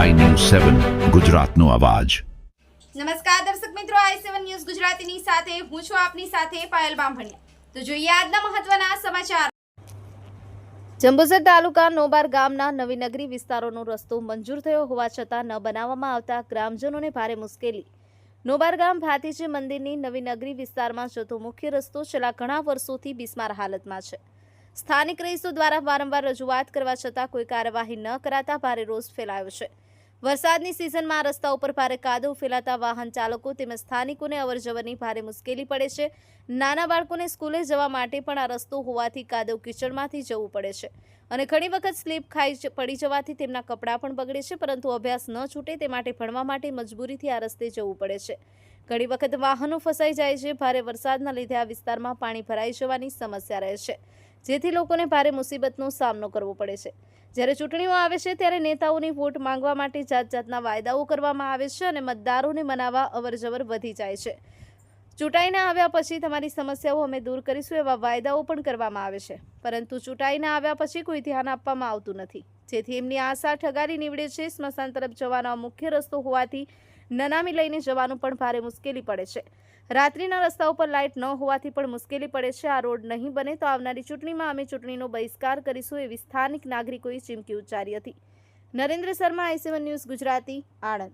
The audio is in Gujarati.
સેવન ગુજરાતનો અવાજ. નમસ્કાર દર્શક મિત્રો આઈ સેવન ન્યૂઝ ગુજરાતીની સાથે હું છું આપની સાથે પાયલ બામભણિયા. તો જોઈએ આજના મહત્વના સમાચાર. જંબુસર તાલુકા નોબાર ગામના નવીનગરી વિસ્તારોનો રસ્તો મંજૂર થયો હોવા છતાં ન બનાવવામાં આવતા ગ્રામજનોને ભારે મુશ્કેલી. નોબાર ગામ ભાતીજી મંદિરની નવીનગરી વિસ્તારમાં જતો મુખ્ય રસ્તો છેલ્લા ઘણા વર્ષોથી બિસ્માર હાલતમાં છે. સ્થાનિક રહીશો દ્વારા વારંવાર રજૂઆત કરવા છતાં કોઈ કાર્યવાહી ન કરાતા ભારે રોષ ફેલાયો છે. વરસાદની સિઝનમાં રસ્તા ઉપર ભારે કાદવ ફેલાતા વાહન ચાલકો તેમજ સ્થાનિકોને અવરજવરની ભારે મુશ્કેલી પડે છે. નાના બાળકોને સ્કૂલે જવા માટે પણ આ રસ્તો હોવાથી કાદવ કિચડમાંથી જવું પડે છે અને ઘણી વખત સ્લીપ ખાઈ પડી જવાથી તેમના કપડાં પણ બગડે છે, પરંતુ અભ્યાસ ન છૂટે તે માટે ભણવા માટે મજબૂરીથી આ રસ્તે જવું પડે છે. ઘણી વખત વાહનો ફસાઈ જાય છે, ભારે વરસાદના લીધે આ વિસ્તારમાં પાણી ભરાઈ જવાની સમસ્યા રહે છે. જેથી લોકોને ભારે મુસીબતનો સામનો કરવો પડે છે. જ્યારે ચૂંટણીઓ આવે છે, ત્યારે નેતાઓની વોટ માંગવા માટે જાત જાતના વાયદાઓ કરવામાં આવે છે અને મતદારોને મનાવવા અવરજવર વધી જાય છે. ચૂંટાઈને આવ્યા પછી તમારી સમસ્યાઓ અમે દૂર કરીશું એવા વાયદાઓ પણ કરવામાં આવે છે. પરંતુ ચૂંટાઈને આવ્યા પછી કોઈ ધ્યાન આપવામાં આવતું નથી. જેથી એમની આશા ઠગારી નીવડે છે. સ્મશાન તરફ જવાનો મુખ્ય રસ્તો હોવાથી નનામી લઈને જવાનું પણ ભારે મુશ્કેલી પડે છે. રાત્રિના રસ્તા ઉપર લાઇટ ન હોવાથી પણ મુશ્કેલી પડે છે. આ રોડ નહીં બને તો આવનારી ચૂંટણીમાં અમે ચૂંટણીનો બહિષ્કાર કરીશું એવી સ્થાનિક નાગરિકોએ ચીમકી ઉચ્ચારી હતી. Narendra Sharma, I seven News Gujarati, Anand.